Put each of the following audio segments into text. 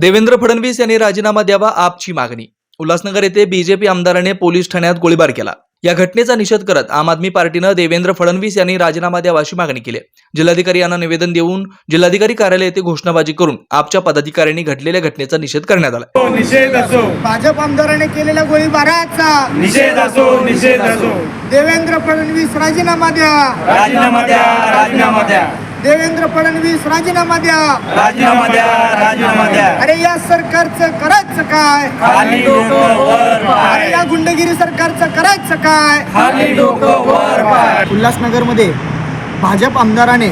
देवेंद्र फडणवीस यांनी राजीनामा द्यावा आपची मागणी. उल्हासनगर येथे बीजेपी आमदाराने पोलीस ठाण्यात गोळीबार केला. या घटनेचा निषेध करत आम आदमी पार्टीनं देवेंद्र फडणवीस यांनी राजीनामा द्यावा अशी मागणी केली. जिल्हाधिकारी यांना निवेदन देऊन जिल्हाधिकारी कार्यालय येथे घोषणाबाजी करून आपच्या पदाधिकाऱ्यांनी घडलेल्या घटनेचा निषेध करण्यात आला. निषेध असो. भाजप आमदाराने केलेल्या गोळीबाराचा निषेध असो निषेध असो. देवेंद्र फडणवीस राजीनामा द्या. राजीनामा द्या राजीनामा द्या. देवेंद्र फडणवीस राजीनामा द्या. राजीनामा द्या राजीनामा द्या. अरे या सरकारचं करायचं काय? खाली डोकं वर अरे या गुंडगिरी सरकारचं करायचं काय? खाली डोकं वर पाय. उल्हासनगरमध्ये भाजप आमदाराने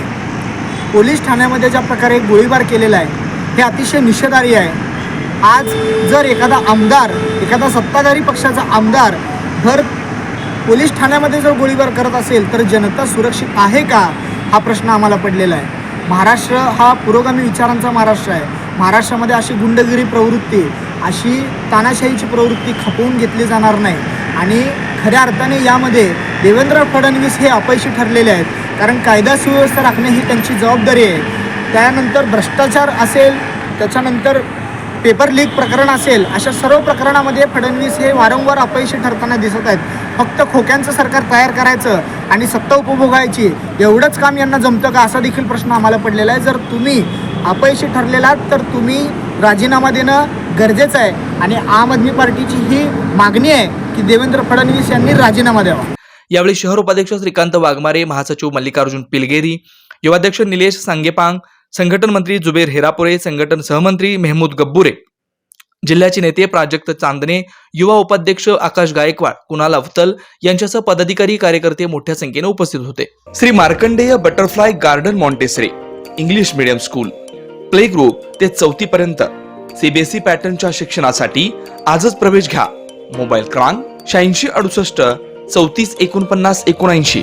पोलीस ठाण्यामध्ये ज्या प्रकारे गोळीबार केलेला आहे हे अतिशय निषेधार्ह आहे. आज जर एखादा आमदार एखादा सत्ताधारी पक्षाचा आमदार भर पोलीस ठाण्यामध्ये जर गोळीबार करत असेल तर जनता सुरक्षित आहे का? हा प्रश्न आम्हाला पडलेला आहे. महाराष्ट्र हा पुरोगामी विचारांचा महाराष्ट्र आहे. महाराष्ट्रामध्ये अशी गुंडगिरी प्रवृत्ती अशी तानाशाहीची प्रवृत्ती खपवून घेतली जाणार नाही. आणि खऱ्या अर्थाने यामध्ये देवेंद्र फडणवीस हे अपयशी ठरलेले आहेत. कारण कायदा सुव्यवस्था राखणे ही त्यांची जबाबदारी आहे. त्यानंतर भ्रष्टाचार असेल त्याच्यानंतर पेपर लीक प्रकरण असेल अशा सर्व प्रकरणामध्ये फडणवीस हे वारंवार अपयशी ठरताना दिसत आहेत. फक्त खोक्यांचं सरकार तयार करायचं आणि सत्ता उपभोगायची एवढंच काम यांना जमतं का? असा देखील प्रश्न आम्हाला पडलेला आहे. जर तुम्ही अपयशी ठरलेलात तर तुम्ही राजीनामा देणं गरजेचं आहे. आणि आम आदमी पार्टीची ही मागणी आहे की देवेंद्र फडणवीस यांनी राजीनामा द्यावा. यावेळी शहर उपाध्यक्ष श्रीकांत वाघमारे महासचिव मल्लिकार्जुन पिलगेरी युवाध्यक्ष निलेश सांगेपांग संघटन मंत्री जुबेर हेरापुरे संघटन सहमंत्री मेहमूद गब्बुरे जिल्ह्याचे नेते प्राजक्त चांदणे युवा उपाध्यक्ष आकाश गायकवाड कुणाल अवतल यांच्यासह पदाधिकारी कार्यकर्ते मोठ्या संख्येने उपस्थित होते. Shri Markandeya butterfly garden Montessori English medium school play group ते चौथी पर्यंत सीबीएसई पॅटर्नच्या शिक्षणासाठी आजच प्रवेश घ्या. मोबाईल क्रमांक शहाऐंशी अडुसष्ट चौतीस एकोणपन्नास एकोणऐंशी.